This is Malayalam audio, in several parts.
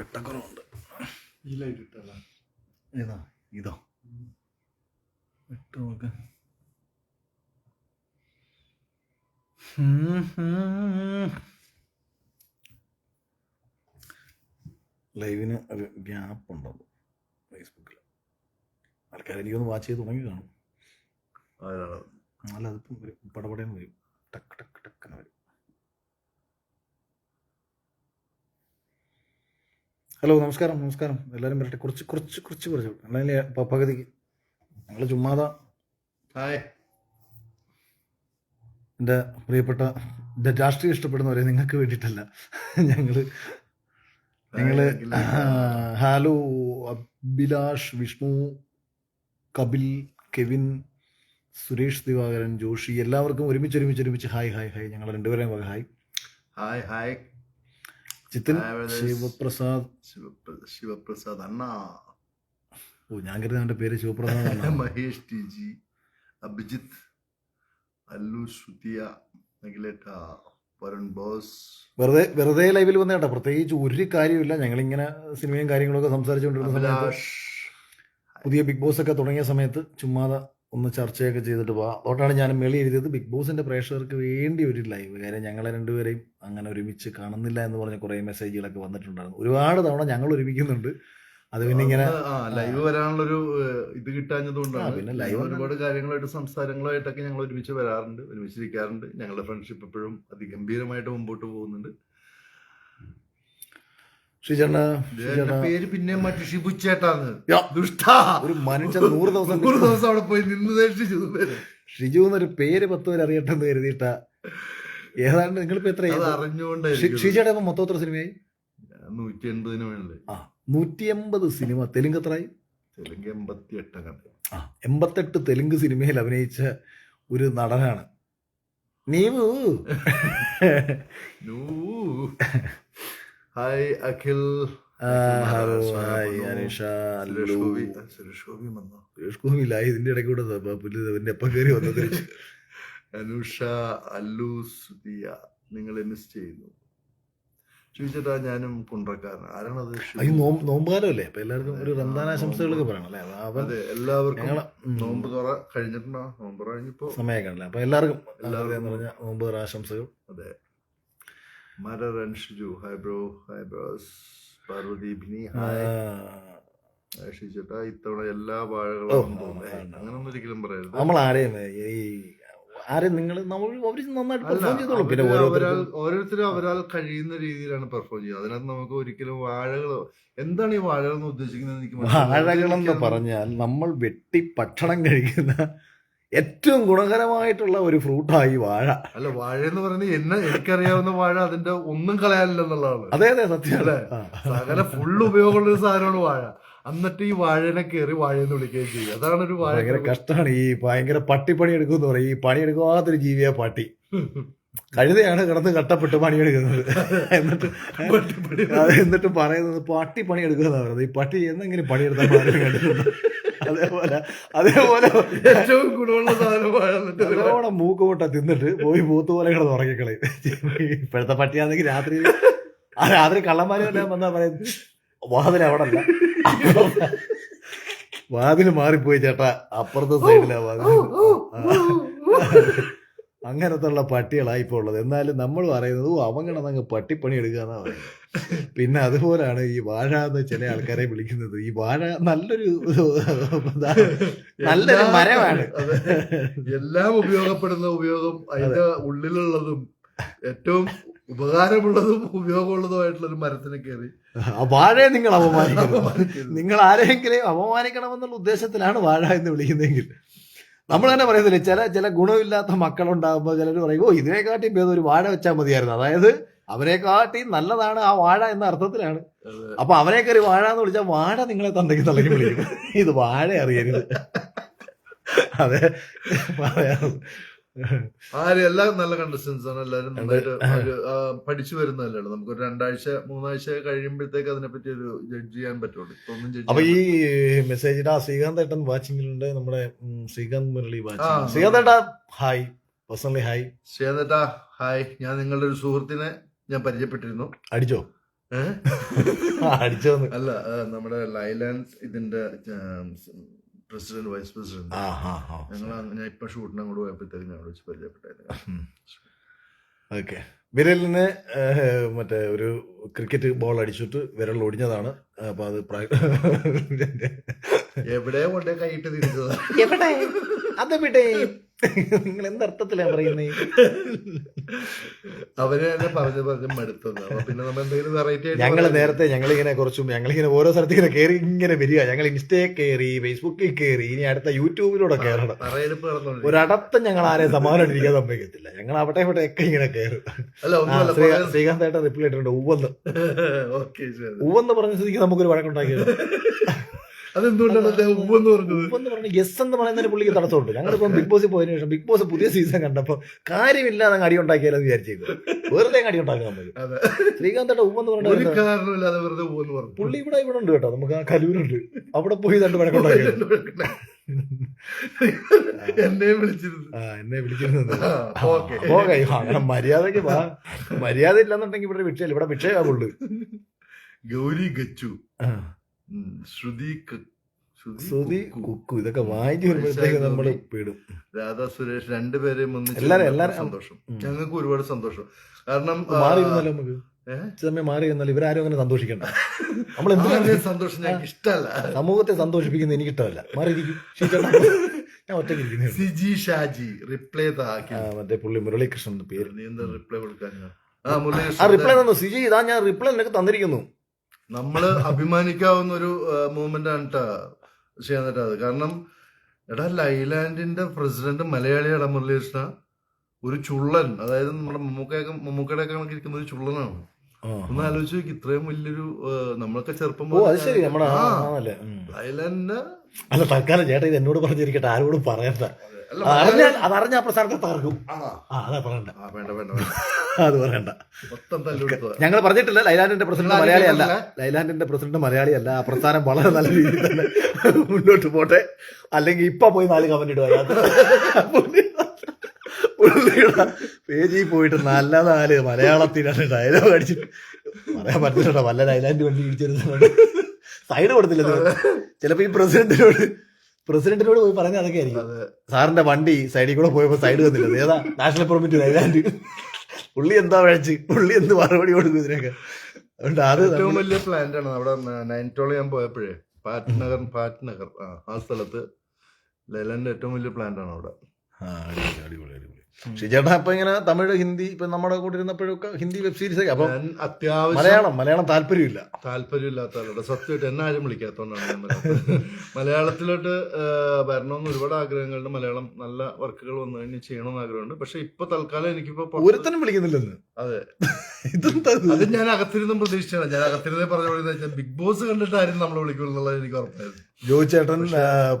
വെട്ടക്കുറവുണ്ട്. ഈ ലൈറ്റ് ഇട്ടല്ല ഏതാ? ഇതോ. ഇട്ട് നോക്ക്. ലൈവിന് ഒരു ഗ്യാപ്പ് ഉണ്ടോ ഫേസ്ബുക്കിൽ ആൾക്കാർ എനിക്കൊന്ന് വാച്ച് ചെയ്ത് തുടങ്ങി കാണും. അല്ല അതിപ്പം വരും പടപടയെന്ന് വരും. ടക്ക് ടക്ക് ടക്കെന്ന് വരും. ഹലോ നമസ്കാരം നമസ്കാരം. എല്ലാവരും വരട്ടെ കുറച്ച് കുറച്ച് കുറച്ച് കുറച്ച്. അല്ലെങ്കിൽ പകുതിക്ക്. ഞങ്ങൾ ചുമ്മാതാ. ഹായ്. എന്റെ പ്രിയപ്പെട്ട രാഷ്ട്രീയം ഇഷ്ടപ്പെടുന്നവരെ നിങ്ങൾക്ക് വേണ്ടിയിട്ടല്ല. ഞങ്ങൾ ഞങ്ങൾ ഹാലോ അഭിലാഷ് വിഷ്ണു കപിൽ കെവിൻ സുരേഷ് ദിവാകരൻ ജോഷി എല്ലാവർക്കും ഒരുമിച്ച് ഒരുമിച്ച് ഒരുമിച്ച് ഹായ് ഹായ് ഹായ്. ഞങ്ങൾ രണ്ടുപേരെയും hi. Hi hi. Brothers. Shivaprasad. ശിവപ്ര- Shivaprasad അണ്ണ. ഓ ഞാൻ കരുതി അവന്റെ പേര് ശിവപ്രസാദ്. മഹേഷ് ടി ജി അഭിജിത്ത് അല്ലു ശ്രുതിയ അഖിലേട്ട വരുൺ ബോസ്. വെറുതെ വെറുതെ ലൈവിൽ വന്ന കേട്ടോ. പ്രത്യേകിച്ച് ഒരു കാര്യമില്ല ഞങ്ങളിങ്ങനെ സിനിമയും കാര്യങ്ങളൊക്കെ സംസാരിച്ചുകൊണ്ടിരുന്ന സമയത്ത് പുതിയ ബിഗ് ബോസ് ഒക്കെ തുടങ്ങിയ സമയത്ത് ചുമ്മാതെ ഒന്ന് ചർച്ചയൊക്കെ ചെയ്തിട്ട് പോവാം. അതുകൊണ്ടാണ് ഞാൻ മേളി എഴുതിയത്. ബിഗ് ബോസിന്റെ പ്രേക്ഷകർക്ക് വേണ്ടി ഒരു ലൈവ് കാര്യം ഞങ്ങളെ രണ്ടുപേരെയും അങ്ങനെ ഒരുമിച്ച് കാണുന്നില്ല എന്ന് പറഞ്ഞ കുറേ മെസ്സേജുകളൊക്കെ വന്നിട്ടുണ്ടായിരുന്നു. ഒരുപാട് തവണ ഞങ്ങൾ ഒരുമിക്കുന്നുണ്ട്. അത് പിന്നെ ഇങ്ങനെ ലൈവ് വരാനുള്ളൊരു ഒരു ഇത് കിട്ടാഞ്ഞത് കൊണ്ടാണ് പിന്നെ ലൈവ് ഒരുപാട് കാര്യങ്ങളായിട്ട് സംസാരങ്ങളായിട്ടൊക്കെ ഞങ്ങൾ ഒരുമിച്ച് വരാറുണ്ട് ഒരുമിച്ചിരിക്കാറുണ്ട്. ഞങ്ങളുടെ ഫ്രണ്ട്ഷിപ്പ് എപ്പോഴും അതിഗംഭീരമായിട്ട് മുമ്പോട്ട് പോകുന്നുണ്ട്. ശ്രീചേട്ടന് പേര് പിന്നെ മറ്റു ഷിബുച്ചേട്ടാന്ന്. ദുഷ്ടാ. ഒരു മനുഷ്യൻ നൂറ് ദിവസം നൂറ് ദിവസം അവിടെ പോയി നിന്ന് പേര് ഷിജു എന്നൊരു പേര് പത്ത് പേര് അറിയട്ടെ എന്ന് കരുതിയിട്ട. ഏതാണ്ട് നിങ്ങളിപ്പോ എത്ര അറിഞ്ഞുകൊണ്ട് ഷിജയുടെ ഇപ്പൊ മൊത്തം എത്ര സിനിമയായി? നൂറ്റി എൺപതിന് മേളിൽ. ആ നൂറ്റി എൺപത് സിനിമ. തെലുങ്ക് എത്രയായി തെലുങ്ക് എൺപത്തി എട്ടൊക്കെ ആ എൺപത്തെട്ട് തെലുങ്ക് സിനിമയിൽ അഭിനയിച്ച ഒരു നടനാണ്. നീവു. ഹായ് അഖിൽ. ഇതിന്റെ ഇടയ്ക്ക് കൂടെ പുല്ല് എപ്പം കയറി വന്നത്. അനുഷ അല്ലു സുതിയ നിങ്ങളെ മിസ് ചെയ്യുന്നു. ചോദിച്ചിട്ടാ ഞാനും കുണ്ടക്കാരൻ ആരാണത് ഷിബു? അല്ലേ അപ്പൊ എല്ലാവർക്കും ഒരു റന്താനാശംസകളൊക്കെ പറയണല്ലേ ആശംസകളൊക്കെ പറയണം അല്ലേ അതെ എല്ലാവർക്കും നോമ്പ് തുറ കഴിഞ്ഞിട്ടുണ്ടോ? നോമ്പ് കഴിഞ്ഞപ്പോ? സമയമൊക്കെ ഉണ്ടല്ലേ അപ്പൊ എല്ലാവർക്കും എല്ലാവർക്കും നോമ്പ് തുറ ആശംസകൾ. അതെ. Maran and Shiju. Bro bro. Bros bros. ഭിനി ആ, ഹായ് ഷിജുട്ടാ ഇത്തവണ എല്ലാ വാഴകളും. അങ്ങനൊന്നും ഒരിക്കലും പറയരുത്. നമ്മൾ ആരെയും ഈ ആരെയും നിങ്ങൾ നമ്മൾ അവർ നന്നായിട്ട് പെർഫോം ചെയ്തോളും. പിന്നെ ഓരോരുത്തരും അവരാൾ കഴിയുന്ന രീതിയിലാണ് പെർഫോം ചെയ്യുന്നത് അതിനകത്ത് നമുക്ക് ഒരിക്കലും വാഴകളോ എന്താണ് ഈ വാഴകൾ എന്ന് ഉദ്ദേശിക്കുന്നത് വാഴകൾ എന്ന് പറഞ്ഞാൽ നമ്മൾ വെട്ടി ഭക്ഷണം കഴിക്കുന്ന ഏറ്റവും ഗുണകരമായിട്ടുള്ള ഒരു ഫ്രൂട്ടായി വാഴ. അല്ല വാഴ എന്ന് പറയുന്നത് എന്നെ എനിക്കറിയാവുന്ന വാഴ അതിന്റെ ഒന്നും കളയാനില്ലെന്നുള്ളതാണ് അതെ അതെ സത്യം. അല്ലേ? സകല ഫുള്ള് ഉപയോഗമുള്ള ഒരു സാധനമാണ് വാഴ. എന്നിട്ട് ഈ വാഴനെ കയറി വാഴയെന്ന് വിളിക്കുകയും ചെയ്യും. അതാണ് ഒരു വാഴ ഭയങ്കര കഷ്ടമാണ് ഈ ഭയങ്കര പട്ടിപ്പണി എടുക്കുമെന്ന് പറയും. ഈ പണിയെടുക്കാത്തൊരു ജീവിയാ പട്ടി. കഴുതയാണ് കിടന്ന് കട്ടപ്പെട്ട് പണിയെടുക്കുന്നത്. എന്നിട്ട് എന്നിട്ട് പറയുന്നത് പട്ടി പണി എടുക്കുന്ന പറയുന്നത്. ഈ പട്ടി എന്തെങ്കിലും പണിയെടുത്താൽ കണ്ടിട്ടുണ്ട് അതേപോലെ അതേപോലെ ഏറ്റവും ഗുണമുള്ള സാധനം. മൂക്ക് മുട്ട തിന്നിട്ട് പോയി മൂത്ത് പോലെ കിടന്ന് ഉറങ്ങിക്കളയും. ഇപ്പോഴത്തെ പട്ടിയാണെങ്കിൽ രാത്രി ആ രാത്രി കള്ളന്മാര് വല്ല വന്നാ പറയും വാതിൽ അവിടെ അല്ല വാതിൽ മാറിപ്പോയി ചേട്ടാ അപ്പുറത്തെ സൈഡിലാ വാതിൽ അങ്ങനത്തെ ഉള്ള പട്ടികളായി ഇപ്പോൾ ഉള്ളത്. എന്നാലും നമ്മൾ പറയുന്നത് ഓ അവൻ അങ്ങ് പട്ടിപ്പണി എടുക്കുക എന്നാ പറയുന്നത്. പിന്നെ അതുപോലാണ് ഈ വാഴ എന്ന് ചില ആൾക്കാരെ വിളിക്കുന്നത്. ഈ വാഴ നല്ലൊരു നല്ലൊരു മരമാണ്. എല്ലാം ഉപയോഗപ്പെടുന്ന ഉപയോഗം അതിന്റെ ഉള്ളിലുള്ളതും ഏറ്റവും ഉപകാരമുള്ളതും ഉപയോഗമുള്ളതുമായിട്ടുള്ള ഒരു മരത്തിനെ കയറി. ആ വാഴയെ നിങ്ങൾ അപമാനിക്കണം നിങ്ങൾ ആരെങ്കിലും അപമാനിക്കണമെന്നുള്ള ഉദ്ദേശത്തിലാണ് വാഴ എന്ന് വിളിക്കുന്നതെങ്കിൽ. നമ്മൾ തന്നെ പറയുന്നില്ലേ. ചില ചില ഗുണമില്ലാത്ത മക്കളുണ്ടാകുമ്പോൾ ചിലർ പറയും ഓ ഇതിനെക്കാട്ടി ഭേദം ഒരു വാഴ വെച്ചാൽ മതിയായിരുന്നു. അതായത് അവരെക്കാട്ടി നല്ലതാണ് ആ വാഴ എന്ന അർത്ഥത്തിലാണ്. അപ്പൊ അവരെയൊക്കെ ഒരു വാഴ എന്ന് വിളിച്ചാൽ വാഴ നിങ്ങളെ തന്തയ്ക്ക് തള്ളി വിളിക്കും. ഇത് വാഴ അറിയരുത് അതെ. പറയാറുണ്ട് എല്ലാം നല്ല കണ്ടസ്റ്റൻസ് ആണ് എല്ലാവരും നന്നായിട്ട് പഠിച്ചു വരുന്നതല്ലേ നമുക്ക് ഒരു രണ്ടാഴ്ച മൂന്നാഴ്ച കഴിയുമ്പോഴത്തേക്ക് അതിനെപ്പറ്റി ഒരു ജഡ്ജ് ചെയ്യാൻ പറ്റുള്ളൂ. ഒന്നും അപ്പൊ ഈ മെസ്സേജിന്റെ മെസ്സേജ് ആ ശ്രീകാന്ത് ഏട്ടൻ വാച്ചിങ്ങിലുണ്ട് നമ്മുടെ ശ്രീകാന്ത് മുരളി വാച്ചി വാച്ചിങ് ശ്രീകാന്ത് ഏട്ടാ ഹായ് പേഴ്സണലി ഹായ് ശ്രീകാന്ത് ഏട്ടാ ഹായ് ഞാൻ നിങ്ങളുടെ ഒരു സുഹൃത്തിനെ ഞാൻ പരിചയപ്പെട്ടിരുന്നു. അടിച്ചോ? അടിച്ചോ അല്ല നമ്മുടെ ലൈലാൻഡ് ഇതിന്റെ പ്രസിഡന്റ് വൈസ് പ്രസിഡന്റ്. ഞങ്ങൾ ഞാൻ ഇപ്പൊ ഷൂട്ടിനും കൂടെ പോയപ്പോഴത്തേക്കും ഞങ്ങൾ വെച്ച് പരിചയപ്പെട്ടായിരുന്നു. ഓക്കെ. വിരലിന് മറ്റേ ഒരു ക്രിക്കറ്റ് ബോൾ അടിച്ചിട്ട് വിരൽ ഒടിഞ്ഞതാണ്. അപ്പൊ അത് എവിടെ കൊണ്ടേ കൈയിട്ട് തിരിച്ചത്? എവിടെ? അതെവിടെ നിങ്ങൾ എന്തർത്ഥത്തിലാണ് പറയുന്നത് അവർ തന്നെ പറഞ്ഞു പറഞ്ഞു മടുത്തത് പിന്നെ നമ്മൾ എന്തെങ്കിലും വെറൈറ്റി ഞങ്ങൾ നേരത്തെ ഞങ്ങളിങ്ങനെ കുറച്ചും ഞങ്ങളിങ്ങനെ ഓരോ സ്ഥലത്ത് ഇങ്ങനെ കയറി ഇങ്ങനെ വരിക. ഞങ്ങൾ ഇൻസ്റ്റയിൽ കയറി ഫേസ്ബുക്കിൽ കയറി ഇനി അടുത്ത യൂട്യൂബിലൂടെ കയറണം ഒരടത്തം ഞങ്ങൾ ആരെയും സമാധാനം ഇരിക്കാൻ സമ്മതിക്കത്തില്ല. ഞങ്ങൾ അവിടെ ഇവിടെ ഒക്കെ ഇങ്ങനെ കയറും ഒന്നുമല്ല ശ്രീകാന്തായിട്ട് റിപ്ലൈ ഇട്ടിട്ടുണ്ട് ഉവ്വെന്ന്. ഉവ്വെന്ന് പറഞ്ഞ സ്ഥിതിക്ക് നമുക്കൊരു വഴക്കുണ്ടാക്കിയത് അതെന്തുകൊണ്ടാണ് അദ്ദേഹം ഉവ്വെന്ന് പറഞ്ഞത്? പറഞ്ഞ യെസ് എന്ന് പറയുന്നതിന് പുള്ളിക്ക് തടസ്സമുണ്ട് ഞങ്ങളിപ്പം ബിഗ് ബോസിൽ പോയതിനു ശേഷം ബിഗ് ബോസ് പുതിയ സീസൺ കണ്ടപ്പോൾ കാര്യമില്ലാതെ അങ്ങ് അടി ഉണ്ടാക്കിയാലെന്ന് വിചാരിച്ചേക്കും വെറുതെ അടി ഉണ്ടാക്കാൻ അതെ. ശ്രീകാന്തയുടെ പറഞ്ഞ പറഞ്ഞു. പുള്ളി ഇവിടെ ഇവിടെ ഉണ്ട് കേട്ടോ. നമുക്ക് ആ കലൂരുണ്ട്. അവിടെ പോയി രണ്ട് വഴക്കുണ്ടാക്കിയത് എന്നെ വിളിച്ചിരുന്നു. ആ എന്നെ വിളിച്ചിരുന്നത്. അങ്ങനെ മര്യാദയ്ക്ക് വാ. മര്യാദ ഇല്ലെന്നുണ്ടെങ്കിൽ ഇവിടെ വിക്ഷയല്ല ഇവിടെ വിഷയമാ ഗൗരി ഗച്ചു. ശ്രുതി ശ്രുതി കുക്കു, ഇതൊക്കെ വായിച്ചു വരുമ്പോഴത്തേക്ക് നമ്മൾ പെടും. രാധാ സുരേഷ് രണ്ടുപേരെയും എല്ലാരും- സന്തോഷം. ഞങ്ങൾക്ക് ഒരുപാട് സന്തോഷം. കാരണം ആ, മാറി ഇരുന്നാലോ നമുക്ക്? സമയം മാറി ഇരുന്നാലും? ഇവരാരും അങ്ങനെ സന്തോഷിക്കണ്ട. നമ്മൾ എന്തിനാണ് സന്തോഷം ഞങ്ങൾക്ക് ഇഷ്ടമല്ല സമൂഹത്തെ സന്തോഷിപ്പിക്കുന്നത് എനിക്കിഷ്ടമല്ല. മാറിയിരിക്കും. ഷീജേട്ടാ. ഞാൻ ഒറ്റയ്ക്ക് സിജി ഷാജി റിപ്ലൈ മറ്റേ പുള്ളി മുരളീകൃഷ്ണൻ പേര്. നീ എന്താ റിപ്ലൈ കൊടുക്കാൻ ആ റിപ്ലൈ തന്നു സിജി ഇതാ. ഞാൻ റിപ്ലൈ നിനക്ക് തന്നിരിക്കുന്നു. നമ്മൾ അഭിമാനിക്കാവുന്ന ഒരു മൂവ്മെന്റ് ആണ് ട്ടാ ചെയ്യാൻ അത്. കാരണം എടാ ലൈലാൻഡിന്റെ പ്രസിഡന്റ് മലയാളിയുടെ മുരളീകൃഷ്ണ ഒരു ചുള്ളൻ അതായത് നമ്മുടെ മമ്മൂക്കയൊക്കെ മമ്മൂക്കയുടെ കണക്കിരിക്കുന്ന ഒരു ചുള്ളനാണ്. ഒന്ന് ആലോചിച്ച് നോക്കി ഇത്രയും വലിയൊരു നമ്മളൊക്കെ ചെറുപ്പം ലൈലാൻഡിന്റെ അല്ല തൽക്കാലം ചേട്ടാ ഇത് എന്നോട് പറഞ്ഞിരിക്കട്ടെ ആരോടും പറയണ്ട. അതറിഞ്ഞ ആ പ്രസ്ഥാനത്തെ തകർക്കും? ആ. അതാ പറയണ്ട. വേണ്ട വേണ്ട വേണ്ട. അത് പറയണ്ട. ഞങ്ങൾ പറഞ്ഞിട്ടില്ല ലൈലാൻഡിന്റെ പ്രസിഡന്റ് മലയാളി മലയാളിയല്ല. ലൈലാൻഡിന്റെ പ്രസിഡന്റ് മലയാളിയല്ല. ആ പ്രസ്ഥാനം വളരെ നല്ല രീതിയിൽ തന്നെ മുന്നോട്ട് പോട്ടെ. അല്ലെങ്കിൽ ഇപ്പൊ പോയി നാല് കമന്റ് ഇടുക. പുള്ളിയുടെ പേജിൽ പോയിട്ട് നല്ല നാല് മലയാളത്തിലാണ് ഡയലോഗ് അടിച്ചിട്ട് പറയാൻ പറ്റുന്നുണ്ടോ വല്ല ലൈലാൻഡ് വണ്ടി ഇടിച്ചിരുന്നുണ്ട് സൈഡ് കൊടുത്തില്ല. ചിലപ്പോ ഈ പ്രസിഡന്റിനോട് പ്രസിഡന്റിനോട് പോയി പറഞ്ഞ അതൊക്കെ ആയിരിക്കും. സാറിന്റെ വണ്ടി സൈഡിൽ കൂടെ പോയപ്പോ സൈഡ് വന്നില്ല. ഏതാ? നാഷണൽ പെർമിറ്റ് ലൈലാൻഡ് പുള്ളി എന്താ വഴച്ച് പുള്ളി എന്ത് മറുപടി കൊടുക്കും ഇതിനൊക്കെ? അതുകൊണ്ട് അത് ഏറ്റവും വലിയ പ്ലാന്റ് ആണ് അവിടെ നൈന്റോൾ ഞാൻ പോയപ്പോഴേ പാറ്റ്നഗർ പാറ്റ്നഗർ ആ ആ സ്ഥലത്ത് ലൈലാൻഡ് ഏറ്റവും വലിയ പ്ലാന്റ് ആണ് അവിടെ. ആ, അടിപൊളി, അടിപൊളി, അടിപൊളി. ഷിജേട്ടാ അപ്പൊ ഇങ്ങനെ തമിഴ് ഹിന്ദി ഇപ്പൊ നമ്മുടെ കൂടെ ഇരുന്നപ്പോഴൊക്കെ ഹിന്ദി വെബ് സീരീസ് ഒക്കെ. അപ്പൊ ഞാൻ അത്യാവശ്യം മലയാളം മലയാളം താല്പര്യമില്ല. താല്പര്യമില്ലാത്ത ആളോട് സത്യമായിട്ട് എന്നെ ആരും വിളിക്കാത്തതുകൊണ്ടാണ് ഞാൻ വരാത്തത്. മലയാളത്തിലോട്ട് വരണമെന്ന് ഒരുപാട് ആഗ്രഹങ്ങളുണ്ട്. മലയാളം നല്ല വർക്കുകൾ വന്നു കഴിഞ്ഞാൽ ചെയ്യണമെന്ന് ആഗ്രഹമുണ്ട്. പക്ഷെ ഇപ്പൊ തൽക്കാലം എനിക്കിപ്പോ പുറത്ത് ഒരുത്തനും വിളിക്കുന്നില്ലെന്ന്. അതെ. ഇതെന്താ? അത് ഞാൻ അകത്തിരുന്നും പ്രതീക്ഷിച്ചാണ് ഞാൻ അകത്തിരുന്നേ പറഞ്ഞ ബിഗ് ബോസ് കണ്ടിട്ട് ആരും നമ്മളെ വിളിക്കുമെന്നുള്ളത് എനിക്ക് ഉറപ്പായിരുന്നു. ജോയി ചേട്ടൻ